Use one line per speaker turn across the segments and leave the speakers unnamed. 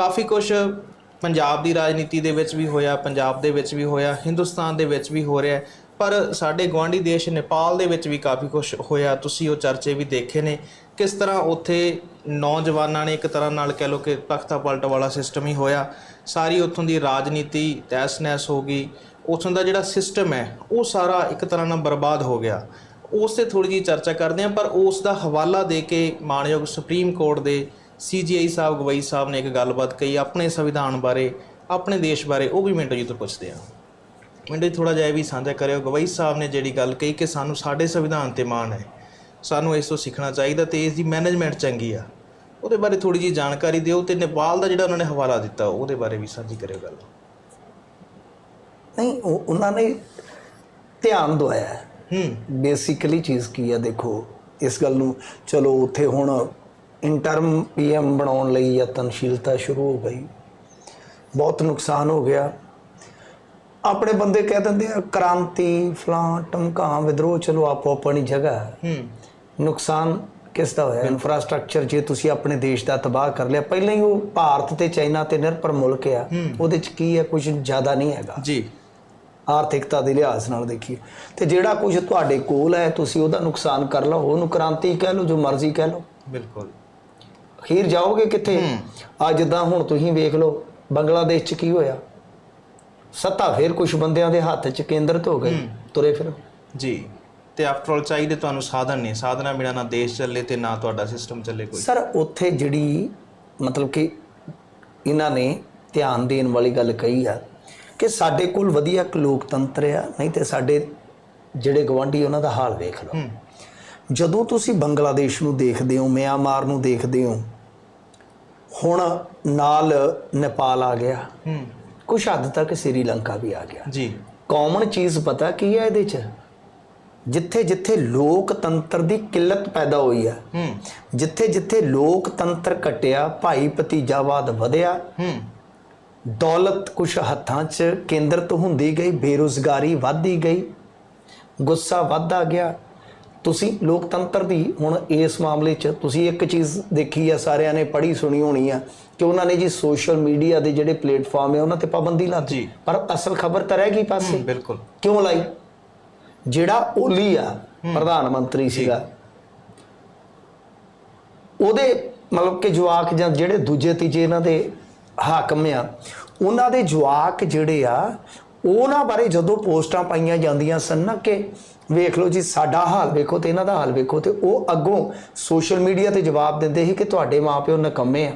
ਕਾਫੀ ਕੁਝ ਪੰਜਾਬ ਦੀ ਰਾਜਨੀਤੀ ਦੇ ਵਿੱਚ ਵੀ ਹੋਇਆ, ਪੰਜਾਬ ਦੇ ਵਿੱਚ ਵੀ ਹੋਇਆ, ਹਿੰਦੁਸਤਾਨ ਦੇ ਵਿੱਚ ਵੀ ਹੋ ਰਿਹਾ ਪਰ ਸਾਡੇ ਗਵਾਂਢੀ ਦੇਸ਼ ਨੇਪਾਲ ਦੇ ਵਿੱਚ ਵੀ ਕਾਫੀ ਕੁਝ ਹੋਇਆ। ਤੁਸੀਂ ਉਹ ਚਰਚੇ ਵੀ ਦੇਖੇ ਨੇ। ਕਿਸ ਤਰ੍ਹਾਂ ਉੱਥੇ ਨੌਜਵਾਨਾਂ ਨੇ ਇੱਕ ਤਰ੍ਹਾਂ ਨਾਲ ਕਹਿ ਲਓ ਕਿ ਤਖਤਾ ਪਲਟ ਵਾਲਾ ਸਿਸਟਮ ਹੀ ਹੋਇਆ। ਸਾਰੀ ਉੱਥੋਂ ਦੀ ਰਾਜਨੀਤੀ ਤੈਸ-ਨੈਸ ਹੋ ਗਈ। ਉੱਥੋਂ ਦਾ ਜਿਹੜਾ ਸਿਸਟਮ ਹੈ, ਉਹ ਸਾਰਾ ਇੱਕ ਤਰ੍ਹਾਂ ਨਾਲ ਬਰਬਾਦ ਹੋ ਗਿਆ। ਉਸ ਤੇ ਥੋੜੀ ਜਿਹੀ ਚਰਚਾ ਕਰਦੇ ਹਾਂ, ਪਰ ਉਸ ਦਾ ਹਵਾਲਾ ਦੇ ਕੇ ਮਾਨਯੋਗ ਸੁਪਰੀਮ ਕੋਰਟ ਦੇ ਸੀਜੀਆਈ ਸਾਹਿਬ ਗਵਈ ਸਾਹਿਬ ਨੇ ਇੱਕ ਗੱਲਬਾਤ ਕਹੀ ਆਪਣੇ ਸੰਵਿਧਾਨ ਬਾਰੇ ਆਪਣੇ ਦੇਸ਼ ਬਾਰੇ ਉਹ ਵੀ ਮਿੰਟੋ ਜੀ ਤੋਂ ਪੁੱਛਦੇ ਹਾਂ ਮਿੰਟੋ ਜੀ ਥੋੜਾ ਜਿਹਾ ਇਹ ਵੀ ਸਾਂਝਾ ਕਰਿਓ ਗਵਈ ਸਾਹਿਬ ਨੇ ਜਿਹੜੀ ਗੱਲ ਕਹੀ ਕਿ ਸਾਨੂੰ ਸਾਡੇ ਸੰਵਿਧਾਨ ਤੇ ਮਾਣ ਹੈ ਸਾਨੂੰ ਇਸ ਤੋਂ ਸਿੱਖਣਾ ਚਾਹੀਦਾ ਤੇ ਇਸ ਦੀ ਮੈਨੇਜਮੈਂਟ ਚੰਗੀ ਆ। ਉਹਦੇ ਬਾਰੇ ਥੋੜੀ ਜਿਹੀ ਜਾਣਕਾਰੀ ਦਿਓ ਤੇ ਨੇਪਾਲ ਦਾ ਜਿਹੜਾ ਉਹਨਾਂ ਨੇ ਹਵਾਲਾ ਦਿੱਤਾ ਉਹਦੇ ਬਾਰੇ ਵੀ ਸਾਂਝੀ ਕਰਿਓ ਗੱਲ।
ਨਹੀਂ ਉਹ- ਉਹਨਾਂ ਨੇ ਧਿਆਨ ਦਵਾਇਆ। ਹੈ। ਬੇਸਿਕਲੀ ਚੀਜ਼ ਕੀ ਹੈ ਦੇਖੋ ਇਸ ਗੱਲ ਨੂੰ ਚਲੋ ਉੱਥੇ ਹੁਣ ਇੰਟਰਮ ਪੀਐਮ ਬਣਾਉਣ ਲਈ ਯਤਨਸ਼ੀਲਤਾ ਸ਼ੁਰੂ ਹੋ ਗਈ। ਬਹੁਤ ਨੁਕਸਾਨ ਹੋ ਗਿਆ। ਆਪਣੇ ਬੰਦੇ ਕਹਿ ਦਿੰਦੇ ਆ ਕ੍ਰਾਂਤੀ ਫਲਾਂ ਟਮਕਾਂ ਵਿਦਰੋਹ ਚਲੋ ਆਪੋ ਆਪਣੀ ਜਗ੍ਹਾ ਹੈ। ਨੁਕਸਾਨ ਕਿਸ ਦਾ ਹੋਇਆ? ਇਨਫਰਾਸਟ੍ਰਕਚਰ ਜੇ ਤੁਸੀਂ ਆਪਣੇ ਦੇਸ਼ ਦਾ ਤਬਾਹ ਕਰ ਲਿਆ ਪਹਿਲਾਂ ਹੀ ਉਹ ਭਾਰਤ ਤੇ ਚਾਈਨਾ ਤੇ ਨਿਰਭਰ ਮੁਲਕ ਆ। ਉਹਦੇ ਚ ਕੀ ਹੈ? ਕੁਝ ਜ਼ਿਆਦਾ ਨਹੀਂ ਹੈਗਾ।
ਜੀ।
ਆਰਥਿਕਤਾ ਦੇ ਲਿਹਾਜ਼ ਨਾਲ ਦੇਖੀਏ। ਤੇ ਜਿਹੜਾ ਕੁਝ ਤੁਹਾਡੇ ਕੋਲ ਹੈ ਤੁਸੀਂ ਉਹਦਾ ਨੁਕਸਾਨ ਕਰ ਲਓ। ਉਹਨੂੰ ਕ੍ਰਾਂਤੀ ਕਹਿ ਲਓ ਜੋ ਮਰਜ਼ੀ ਕਹਿ ਲਓ।
ਬਿਲਕੁਲ।
ਅਖੀਰ ਜਾਓਗੇ ਕਿੱਥੇ? ਆ ਜਿੱਦਾਂ ਹੁਣ ਤੁਸੀਂ ਵੇਖ ਲਓ ਬੰਗਲਾਦੇਸ਼ 'ਚ ਕੀ ਹੋਇਆ? ਸੱਤਾ ਫੇਰ ਕੁਝ ਬੰਦਿਆਂ ਦੇ ਹੱਥ 'ਚ ਕੇਂਦਰਿਤ ਹੋ ਗਈ। ਤੁਰੇ ਫਿਰ।
ਜੀ। ਤੇ ਆਫਟਰ ਆਲ ਚਾਹੀਦੇ ਤੁਹਾਨੂੰ ਸਾਧਨ ਨੇ। ਸਾਧਨਾ ਬਿਨਾਂ ਨਾ ਦੇਸ਼ ਚੱਲੇ ਤੇ ਨਾ ਤੁਹਾਡਾ ਸਿਸਟਮ ਚੱਲੇ ਕੋਈ।
ਸਰ ਉੱਥੇ ਜਿਹੜੀ ਮਤਲਬ ਕਿ ਇਹਨਾਂ ਨੇ ਧਿਆਨ ਦੇਣ ਵਾਲੀ ਗੱਲ ਕਹੀ ਆ ਕਿ ਸਾਡੇ ਕੋਲ ਵਧੀਆ ਲੋਕਤੰਤਰ ਆ ਨਹੀਂ ਤੇ ਸਾਡੇ ਜਿਹੜੇ ਗਵਾਂਢੀ ਉਹਨਾਂ ਦਾ ਹਾਲ ਵੇਖ ਲਓ। ਜਦੋਂ ਤੁਸੀਂ ਬੰਗਲਾਦੇਸ਼ ਨੂੰ ਦੇਖਦੇ ਹੋ ਮਿਆਂਮਾਰ ਨੂੰ ਦੇਖਦੇ ਹੋ ਹੁਣ ਨਾਲ ਨੇਪਾਲ ਆ ਗਿਆ।
ਹੂੰ।
ਕੁਛ ਹੱਦ ਤੱਕ ਸ੍ਰੀਲੰਕਾ ਵੀ ਆ ਗਿਆ।
ਜੀ।
ਕਾਮਨ ਚੀਜ਼ ਪਤਾ ਕੀ ਹੈ ਇਹਦੇ 'ਚ? ਜਿੱਥੇ ਜਿੱਥੇ ਲੋਕਤੰਤਰ ਦੀ ਕਿੱਲਤ ਪੈਦਾ ਹੋਈ ਆ
ਹੂੰ।
ਜਿੱਥੇ ਜਿੱਥੇ ਲੋਕਤੰਤਰ ਘਟਿਆ ਭਾਈ ਭਤੀਜਾਵਾਦ ਵਧਿਆ
ਹੂੰ।
ਦੌਲਤ ਕੁਛ ਹੱਥਾਂ 'ਚ ਕੇਂਦਰਿਤ ਹੁੰਦੀ ਗਈ ਬੇਰੁਜ਼ਗਾਰੀ ਵਧਦੀ ਗਈ ਗੁੱਸਾ ਵੱਧਦਾ ਗਿਆ। ਤੁਸੀਂ ਲੋਕਤੰਤਰ ਦੀ ਹੁਣ ਇਸ ਮਾਮਲੇ 'ਚ ਤੁਸੀਂ ਇੱਕ ਚੀਜ਼ ਦੇਖੀ ਆ ਸਾਰਿਆਂ ਨੇ ਪੜ੍ਹੀ ਸੁਣੀ ਹੋਣੀ ਆ ਕਿ ਉਹਨਾਂ ਨੇ ਜੀ ਸੋਸ਼ਲ ਮੀਡੀਆ ਦੇ ਜਿਹੜੇ ਪਲੇਟਫਾਰਮ ਹੈ ਉਹਨਾਂ ਤੇ ਪਾਬੰਦੀ ਲਾਤੀ।
ਜੀ।
ਪਰ ਅਸਲ ਖਬਰ ਤਾਂ ਰਹਿ ਗਈ ਪਾਸੇ।
ਬਿਲਕੁਲ।
ਕਿਉਂ ਲਾਈ? ਜਿਹੜਾ ਓਲੀ ਆ ਪ੍ਰਧਾਨ ਮੰਤਰੀ ਸੀਗਾ। ਉਹਦੇ ਮਤਲਬ ਕਿ ਜਵਾਕ ਜਾਂ ਜਿਹੜੇ ਦੂਜੇ ਤੀਜੇ ਇਹਨਾਂ ਦੇ ਹਾਕਮ ਆ ਉਹਨਾਂ ਦੇ ਜਵਾਕ ਜਿਹੜੇ ਆ ਉਹਨਾਂ ਬਾਰੇ ਜਦੋਂ ਪੋਸਟਾਂ ਪਾਈਆਂ ਜਾਂਦੀਆਂ ਸਨ ਨਾ ਕਿ ਵੇਖ ਲਓ ਜੀ ਸਾਡਾ ਹਾਲ ਵੇਖੋ ਤੇ ਇਹਨਾਂ ਦਾ ਹਾਲ ਵੇਖੋ ਤੇ ਉਹ ਅੱਗੋਂ ਸੋਸ਼ਲ ਮੀਡੀਆ ਤੇ ਜਵਾਬ ਦਿੰਦੇ ਸੀ ਕਿ ਤੁਹਾਡੇ ਮਾਪਿਓ ਨਕੰਮੇ ਆ।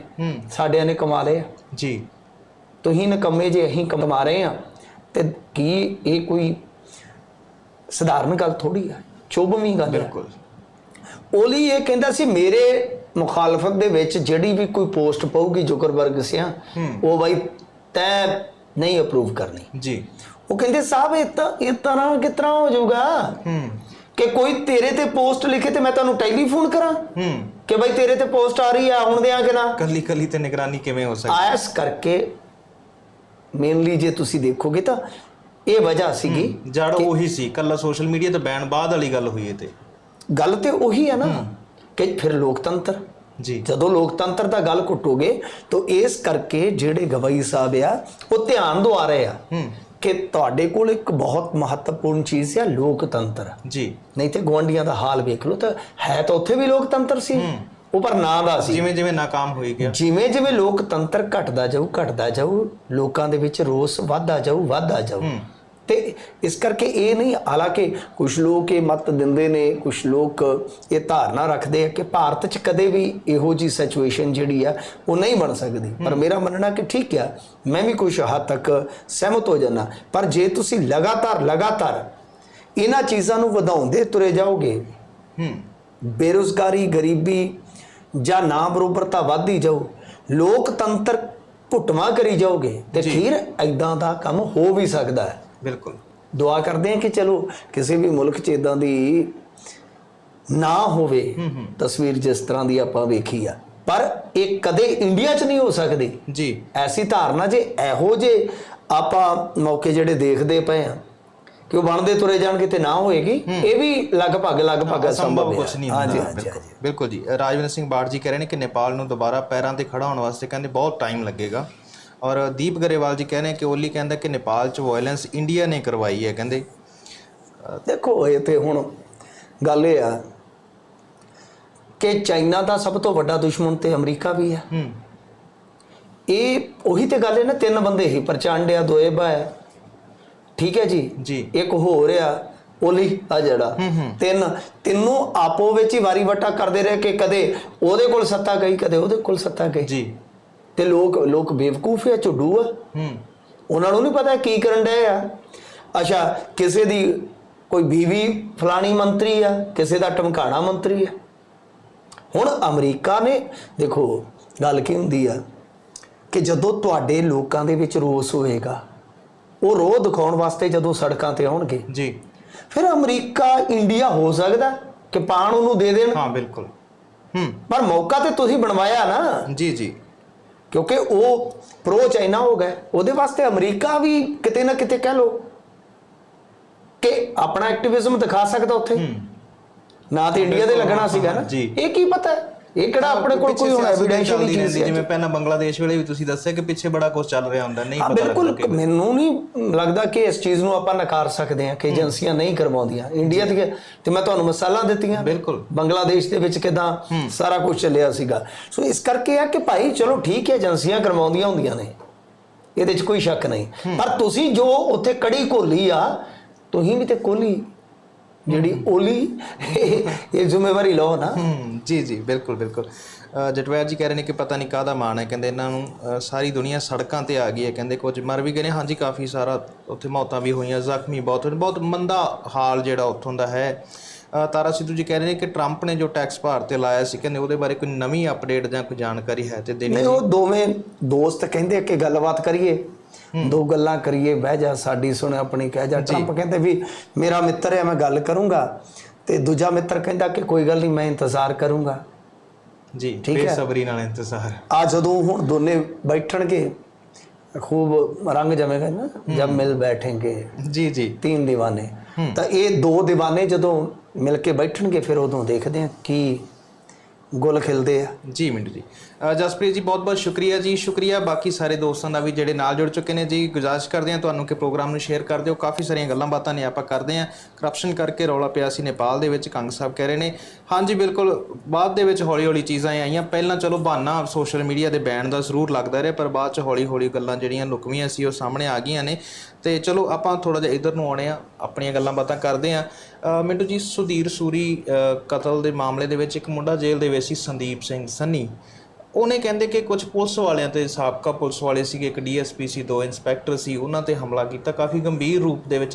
ਸਾਡਿਆਂ ਨੇ ਕਮਾ ਲਏ ਆ।
ਜੀ।
ਤੁਸੀਂ ਨਕੰਮੇ ਜੇ ਅਸੀਂ ਕਮਾ ਰਹੇ ਆ ਤੇ ਕੀ ਇਹ ਕੋਈ ਸਧਾਰਨ ਗੱਲ ਥੋੜੀ ਆ? ਚੁੱਭਵੀਂ ਗੱਲ
ਬਿਲਕੁਲ।
ਓਲੀ ਇਹ ਕਹਿੰਦਾ ਸੀ ਮੇਰੇ ਮੁਖਾਲਫਤ ਦੇ ਵਿੱਚ ਜਿਹੜੀ ਵੀ ਕੋਈ ਪੋਸਟ ਪਊਗੀ ਜ਼ੁਕਰਬਰਗ ਸਿਆ ਉਹ ਬਾਈ ਤੈ ਨਹੀਂ ਅਪਰੂਵ ਕਰਨੀ।
ਜੀ।
ਉਹ ਕਹਿੰਦੇ ਸਾਹਿਬ ਇਹ ਤਾਂ ਇਹ ਤਰ੍ਹਾਂ ਕਿਸ ਤਰ੍ਹਾਂ ਹੋ ਜਾਊਗਾ?
ਹੂੰ।
ਕਿ ਕੋਈ ਤੇਰੇ ਤੇ ਪੋਸਟ ਲਿਖੇ ਤੇ ਮੈਂ ਤੁਹਾਨੂੰ ਟੈਲੀਫੋਨ ਕਰਾਂ?
ਹੂੰ।
ਕਿ ਬਾਈ ਤੇਰੇ ਤੇ ਪੋਸਟ ਆ ਰਹੀ ਆ ਹੁਣ ਦਿਆਂ ਕਿ ਨਾ?
ਕੱਲੀ ਕੱਲੀ ਤੇ ਨਿਗਰਾਨੀ ਕਿਵੇਂ ਹੋ ਸਕਦੀ?
ਆਇਸ ਕਰਕੇ ਮੇਨਲੀ ਜੇ ਤੁਸੀਂ ਦੇਖੋਗੇ ਤਾਂ ਇਹ ਵਜ੍ਹਾ ਸੀਗੀ
ਜੜ ਉਹੀ ਸੀ ਕੱਲਾ ਸੋਸ਼ਲ ਮੀਡੀਆ ਤੇ ਬੈਨ ਬਾਅਦ ਵਾਲੀ ਗੱਲ ਹੋਈ ਇਹ ਤੇ।
ਗੱਲ ਤੇ ਉਹੀ ਹੈ ਨਾ ਕਿ ਫਿਰ ਲੋਕਤੰਤਰ
ਜੀ।
ਜਦੋਂ ਲੋਕਤੰਤਰ ਦਾ ਗੱਲ ਘੁੱਟੋਗੇ ਤਾਂ ਇਸ ਕਰਕੇ ਜਿਹੜੇ ਗਵਾਈ ਸਾਹਿਬ ਆ ਉਹ ਧਿਆਨ ਦਵਾ ਰਹੇ ਆ ਕਿ ਤੁਹਾਡੇ ਕੋਲ ਇੱਕ ਬਹੁਤ ਮਹੱਤਵਪੂਰਨ ਚੀਜ਼ ਹੈ ਲੋਕਤੰਤਰ।
ਜੀ।
ਨਹੀਂ ਤੇ ਗਵਾਂਡੀਆਂ ਦਾ ਹਾਲ ਵੇਖ ਲਓ ਤਾਂ ਹੈ ਤਾਂ ਉੱਥੇ ਵੀ ਲੋਕਤੰਤਰ ਸੀ। ਉਹ ਪਰ ਨਾਂ ਦਾ ਸੀ।
ਜਿਵੇਂ ਜਿਵੇਂ ਨਾਕਾਮ ਹੋਈ ਗਿਆ।
ਜਿਵੇਂ ਜਿਵੇਂ ਲੋਕਤੰਤਰ ਘਟਦਾ ਜਾਊ ਘਟਦਾ ਜਾਊ ਲੋਕਾਂ ਦੇ ਵਿੱਚ ਰੋਸ ਵੱਧਦਾ ਜਾਊ ਵੱਧਦਾ ਜਾਊ। ਤੇ ਇਸ ਕਰਕੇ ਇਹ ਨਹੀਂ ਹਾਲਾਂਕਿ ਕੁਝ ਲੋਕ ਇਹ ਮਤ ਦਿੰਦੇ ਨੇ ਕੁਝ ਲੋਕ ਇਹ ਧਾਰਨਾ ਰੱਖਦੇ ਆ ਕਿ ਭਾਰਤ 'ਚ ਕਦੇ ਵੀ ਇਹੋ ਜੀ ਸਿਚੁਏਸ਼ਨ ਜਿਹੜੀ ਆ ਉਹ ਨਹੀਂ ਬਣ ਸਕਦੀ। ਪਰ ਮੇਰਾ ਮੰਨਣਾ ਕਿ ਠੀਕ ਆ ਮੈਂ ਵੀ ਕੁਝ ਹੱਦ ਤੱਕ ਸਹਿਮਤ ਹੋ ਜਾਣਾ ਪਰ ਜੇ ਤੁਸੀਂ ਲਗਾਤਾਰ ਲਗਾਤਾਰ ਇਹਨਾਂ ਚੀਜ਼ਾਂ ਨੂੰ ਵਧਾਉਂਦੇ ਤੁਰੇ ਜਾਓਗੇ
ਹੂੰ।
ਬੇਰੁਜ਼ਗਾਰੀ ਗਰੀਬੀ ਜਾਂ ਨਾ ਬਰੋਬਰਤਾ ਵਧਦੀ ਜਾਊ ਲੋਕਤੰਤਰ ਘੁੱਟਵਾ ਕਰੀ ਜਾਓਗੇ ਤੇ ਫਿਰ ਐਦਾਂ ਦਾ ਕੰਮ ਹੋ ਵੀ ਸਕਦਾ ਹੈ।
ਬਿਲਕੁਲ।
ਦੁਆ ਕਰਦੇ ਹਾਂ ਕਿ ਚਲੋ ਕਿਸੇ ਵੀ ਮੁਲਕ 'ਚ ਇਦਾਂ ਦੀ ਨਾ ਹੋਵੇ ਤਸਵੀਰ ਜਿਸ ਤਰ੍ਹਾਂ ਦੀ ਆਪਾਂ ਵੇਖੀ ਆ। ਪਰ ਇਹ ਕਦੇ ਇੰਡੀਆ 'ਚ ਨਹੀਂ ਹੋ ਸਕਦੀ।
ਜੀ।
ਐਸੀ ਧਾਰਨਾ ਜੇ ਇਹੋ ਜੇ ਆਪਾਂ ਮੌਕੇ ਜਿਹੜੇ ਦੇਖਦੇ ਪਏ ਆ ਕਿ ਉਹ ਬਣਦੇ ਤੁਰੇ ਜਾਣਗੇ ਤੇ ਨਾ ਹੋਏਗੀ ਇਹ ਵੀ ਲਗਭਗ ਲਗਭਗ
ਅਸੰਭਵ
ਹੈ।
ਕੁਝ ਨਹੀਂ ਹੁੰਦਾ। ਬਿਲਕੁਲ ਜੀ। ਰਾਜਵਿੰਦਰ ਸਿੰਘ ਬਾੜ ਜੀ ਕਹਿ ਰਹੇ ਨੇ ਕਿ ਨੇਪਾਲ ਨੂੰ ਦੁਬਾਰਾ ਪੈਰਾਂ ਤੇ ਖੜਾ ਹੋਣ ਵਾਸਤੇ ਕਹਿੰਦੇ ਬਹੁਤ ਟਾਈਮ ਲੱਗੇਗਾ। ਔਰ ਦੀਪ ਗਰੇਵਾਲ ਜੀ ਕਹਿ ਰਹੇ ਕਿ ਓਲੀ ਕਹਿੰਦਾ ਕਿ ਨੇਪਾਲ 'ਚ ਵਾਇਲੈਂਸ ਇੰਡੀਆ ਨੇ ਕਰਵਾਈ ਹੈ ਕਹਿੰਦੇ।
ਦੇਖੋ ਇਹ ਤੇ ਹੁਣ ਗੱਲ ਇਹ ਆ ਕਿ ਚਾਈਨਾ ਦਾ ਸਭ ਤੋਂ ਵੱਡਾ ਦੁਸ਼ਮਣ ਤੇ ਅਮਰੀਕਾ ਵੀ ਹੈ
ਹੂੰ।
ਇਹ ਉਹੀ ਤੇ ਗੱਲ ਹੈ ਨਾ ਤਿੰਨ ਬੰਦੇ ਹੀ ਪ੍ਰਚੰਡ ਆ ਦੋਏਬਾ ਹੈ। ਠੀਕ ਹੈ ਜੀ?
ਜੀ।
ਇੱਕ ਹੋਰ ਆ ਓਲੀ ਆ ਜਿਹੜਾ। ਤਿੰਨ ਤਿੰਨੋਂ ਆਪੋ ਵਿੱਚ ਹੀ ਵਾਰੀ ਵਟਾ ਕਰਦੇ ਰਹੇ ਕਿ ਕਦੇ ਉਹਦੇ ਕੋਲ ਸੱਤਾ ਗਈ ਕਦੇ ਉਹਦੇ ਕੋਲ ਸੱਤਾ ਗਈ।
ਜੀ।
ਤੇ ਲੋਕ ਲੋਕ ਬੇਵਕੂਫ ਆ ਝੁੱਡੂ ਆ।
ਹੂੰ।
ਉਹਨਾਂ ਨੂੰ ਨਹੀਂ ਪਤਾ ਕੀ ਕਰਨ ਡਏ ਆ। ਅੱਛਾ ਕਿਸੇ ਦੀ ਕੋਈ ਬੀਵੀ ਫਲਾਣੀ ਮੰਤਰੀ ਆ ਕਿਸੇ ਦਾ ਟਮਕਾਣਾ ਮੰਤਰੀ ਆ। ਹੁਣ ਅਮਰੀਕਾ ਨੇ ਦੇਖੋ ਗੱਲ ਕੀ ਹੁੰਦੀ ਆ ਕਿ ਜਦੋਂ ਤੁਹਾਡੇ ਲੋਕਾਂ ਦੇ ਵਿੱਚ ਰੋਸ ਹੋਏਗਾ ਉਹ ਰੋਹ ਦਿਖਾਉਣ ਵਾਸਤੇ ਜਦੋਂ ਸੜਕਾਂ ਤੇ ਆਉਣਗੇ
ਜੀ।
ਫਿਰ ਅਮਰੀਕਾ ਇੰਡੀਆ ਹੋ ਸਕਦਾ ਕਿ ਪਾਣ ਉਹਨੂੰ ਦੇ ਦੇਣ।
ਹਾਂ ਬਿਲਕੁਲ। ਹੂੰ।
ਪਰ ਮੌਕਾ ਤੇ ਤੁਸੀਂ ਬਣਵਾਇਆ ਨਾ।
ਜੀ ਜੀ।
ਕਿਉਂਕਿ ਉਹ ਪ੍ਰੋ ਚਾਈਨਾ ਹੋ ਗਏ। ਉਹਦੇ ਵਾਸਤੇ ਅਮਰੀਕਾ ਵੀ ਕਿਤੇ ਨਾ ਕਿਤੇ ਕਹਿ ਲੋ ਕਿ ਆਪਣਾ ਐਕਟਿਵਿਜ਼ਮ ਦਿਖਾ ਸਕਦਾ ਉੱਥੇ। ਨਾ ਤੇ ਇੰਡੀਆ ਦੇ ਲੱਗਣਾ ਸੀਗਾ ਨਾ। ਇਹ ਕੀ ਪਤਾ? ਹੈ? ਇਹ ਕਿਹੜਾ ਆਪਣੇ ਕੋਲ ਕੋਈ ਹੁਣ ਐਵੀਡੈਂਸ਼ੀਅਲ ਚੀਜ਼ ਹੈ।
ਜਿਵੇਂ ਪਹਿਲਾਂ ਬੰਗਲਾਦੇਸ਼ ਵੇਲੇ ਵੀ ਤੁਸੀਂ ਦੱਸਿਆ ਕਿ ਪਿੱਛੇ ਬੜਾ ਕੁਝ ਚੱਲ ਰਿਹਾ ਹੁੰਦਾ ਨਹੀਂ ਪਤਾ
ਬਿਲਕੁਲ ਮੈਨੂੰ ਨਹੀਂ ਲੱਗਦਾ ਕਿ ਇਸ ਚੀਜ਼ ਨੂੰ ਆਪਾਂ ਨਕਾਰ ਸਕਦੇ ਹਾਂ ਕਿ ਏਜੰਸੀਆਂ ਨਹੀਂ ਕਰਵਾਉਂਦੀਆਂ। ਇੰਡੀਆ ਦੀਆਂ ਤੇ ਮੈਂ ਤੁਹਾਨੂੰ ਮਿਸਾਲਾਂ ਦਿੱਤੀਆਂ।
ਬਿਲਕੁਲ।
ਬੰਗਲਾਦੇਸ਼ ਦੇ ਵਿੱਚ ਕਿਦਾਂ ਸਾਰਾ ਕੁਝ ਚੱਲਿਆ ਸੀਗਾ। ਸੋ ਇਸ ਕਰਕੇ ਆ ਕਿ ਭਾਈ ਚਲੋ ਠੀਕ ਹੈ ਏਜੰਸੀਆਂ ਕਰਵਾਉਂਦੀਆਂ ਹੁੰਦੀਆਂ ਨੇ। ਇਹਦੇ 'ਚ ਕੋਈ ਸ਼ੱਕ ਨਹੀਂ। ਪਰ ਤੁਸੀਂ ਜੋ ਉੱਥੇ ਕੜੀ ਘੋਲੀ ਆ ਤੁਸੀਂ ਵੀ ਤੇ ਕੋਲੀ ਜਿਹੜੀ ਓਲੀ ਇਹ ਜ਼ਿੰਮੇਵਾਰੀ ਲਓ ਨਾ।
ਜੀ ਜੀ ਬਿਲਕੁਲ ਬਿਲਕੁਲ। ਜਟਵੈਰ ਜੀ ਕਹਿ ਰਹੇ ਨੇ ਕਿ ਪਤਾ ਨਹੀਂ ਕਾਹਦਾ ਮਾਣ ਹੈ ਕਹਿੰਦੇ ਇਹਨਾਂ ਨੂੰ ਸਾਰੀ ਦੁਨੀਆ ਸੜਕਾਂ ਤੇ ਆ ਗਈ ਹੈ ਕਹਿੰਦੇ ਕੁਝ ਮਰ ਵੀ ਗਏ ਨੇ। ਹਾਂਜੀ ਕਾਫੀ ਸਾਰਾ ਉੱਥੇ ਮੌਤਾਂ ਵੀ ਹੋਈਆਂ ਜ਼ਖਮੀ ਬਹੁਤ ਬਹੁਤ ਮੰਦਾ ਹਾਲ ਜਿਹੜਾ ਉੱਥੋਂ ਦਾ ਹੈ। ਤਾਰਾ ਸਿੱਧੂ ਜੀ ਕਹਿ ਰਹੇ ਨੇ ਕਿ ਟਰੰਪ ਨੇ ਜੋ ਟੈਕਸ ਭਾਰਤ ਤੇ ਲਾਇਆ ਸੀ ਕਹਿੰਦੇ ਉਹਦੇ ਬਾਰੇ ਕੋਈ ਨਵੀਂ ਅਪਡੇਟ ਜਾਂ ਕੋਈ ਜਾਣਕਾਰੀ ਹੈ ਤੇ ਦੇਣੀ
ਨਹੀਂ ਉਹ ਦੋਵੇਂ ਦੋਸਤ ਕਹਿੰਦੇ ਕਿ ਗੱਲਬਾਤ ਕਰੀਏ। ਦੋ ਗੱਲਾਂ ਕਰੀਏ ਬਹਿ ਜਾ ਸਾਡੀ ਸੁਣ ਆਪਣੀ ਕਹਿ ਜਾ। ਟਰੰਪ ਕਹਿੰਦੇ ਵੀ ਮੇਰਾ ਮਿੱਤਰ ਹੈ ਮੈਂ ਗੱਲ ਕਰੂੰਗਾ ਤੇ ਦੂਜਾ ਮਿੱਤਰ ਕਹਿੰਦਾ ਕਿ ਕੋਈ ਗੱਲ ਨਹੀਂ ਮੈਂ ਇੰਤਜ਼ਾਰ ਕਰੂੰਗਾ।
ਜੀ ਬੇਸਬਰੀ ਨਾਲ ਇੰਤਜ਼ਾਰ।
ਆ ਜਦੋਂ ਹੁਣ ਦੋਨੇ ਬੈਠਣਗੇ ਖੂਬ ਰੰਗ ਜਮੇਗਾ ਨਾ ਜਦ ਮਿਲ ਬੈਠेंगे
ਜੀ ਜੀ।
ਤਿੰਨ دیਵਾਨੇ ਤਾਂ ਇਹ ਦੋ دیਵਾਨੇ ਜਦੋਂ ਮਿਲ ਕੇ ਬੈਠਣਗੇ ਫਿਰ ਉਦੋਂ ਦੇਖਦੇ ਆ ਕਿ ਗੁੱਲ ਖਿਲਦੇ ਆ।
ਜੀ ਮਿੰਟੂ ਜੀ। ਅ, ਜਸਪ੍ਰੀਤ ਜੀ ਬਹੁਤ ਬਹੁਤ ਸ਼ੁਕਰੀਆ ਜੀ। ਸ਼ੁਕਰੀਆ ਬਾਕੀ ਸਾਰੇ ਦੋਸਤਾਂ ਦਾ ਵੀ ਜਿਹੜੇ ਨਾਲ ਜੁੜ ਚੁੱਕੇ ਨੇ। ਜੀ ਗੁਜ਼ਾਰਿਸ਼ ਕਰਦੇ ਹਾਂ ਤੁਹਾਨੂੰ ਕਿ ਪ੍ਰੋਗਰਾਮ ਨੂੰ ਸ਼ੇਅਰ ਕਰ ਦਿਓ। ਕਾਫੀ ਸਾਰੀਆਂ ਗੱਲਾਂ ਬਾਤਾਂ ਨੇ ਆਪਾਂ ਕਰਦੇ ਹਾਂ। ਕਰਪਸ਼ਨ ਕਰਕੇ ਰੌਲਾ ਪਿਆ ਸੀ ਨੇਪਾਲ ਦੇ ਵਿੱਚ ਕੰਗ ਸਾਹਿਬ ਕਹਿ ਰਹੇ ਨੇ। ਹਾਂਜੀ ਬਿਲਕੁਲ ਬਾਅਦ ਦੇ ਵਿੱਚ ਹੌਲੀ ਹੌਲੀ ਚੀਜ਼ਾਂ ਆਈਆਂ। ਪਹਿਲਾਂ ਚਲੋ ਬਹਾਨਾ ਸੋਸ਼ਲ ਮੀਡੀਆ ਦੇ ਬੈਨ ਦਾ ਜ਼ਰੂਰ ਲੱਗਦਾ ਰਿਹਾ ਪਰ ਬਾਅਦ ਚ ਹੌਲੀ ਹੌਲੀ ਗੱਲਾਂ ਜਿਹੜੀਆਂ ਲੁਕਵੀਆਂ ਸੀ ਉਹ ਸਾਹਮਣੇ ਆ ਗਈਆਂ ਨੇ। ਤੇ ਚਲੋ ਆਪਾਂ ਥੋੜਾ ਜਿਹਾ ਇਧਰ ਨੂੰ ਆਉਣੇ ਆ ਆਪਣੀਆਂ ਗੱਲਾਂ ਬਾਤਾਂ ਕਰਦੇ ਆ ਮਿੰਟੂ ਜੀ ਸੁਧੀਰ ਸੂਰੀ ਅ, ਕਤਲ ਦੇ ਮਾਮਲੇ ਦੇ ਵਿੱਚ ਇੱਕ ਮੁੰਡਾ ਜੇਲ੍ਹ ਦੇ ਵਿੱਚ ਸੀ ਸੰਦੀਪ ਸਿੰਘ ਸੰਨੀ। ਉਹਨੇ ਕਹਿੰਦੇ ਕਿ ਕੁਝ ਪੁਲਿਸ ਵਾਲਿਆਂ ਤੇ ਸਾਬਕਾ ਪੁਲਿਸ ਵਾਲੇ ਸੀਗੇ, ਇੱਕ ਡੀਐਸਪੀ ਸੀ, ਦੋ ਇੰਸਪੈਕਟਰ ਸੀ, ਉਹਨਾਂ ਤੇ ਹਮਲਾ ਕੀਤਾ। ਕਾਫੀ ਗੰਭੀਰ ਰੂਪ ਦੇ ਵਿੱਚ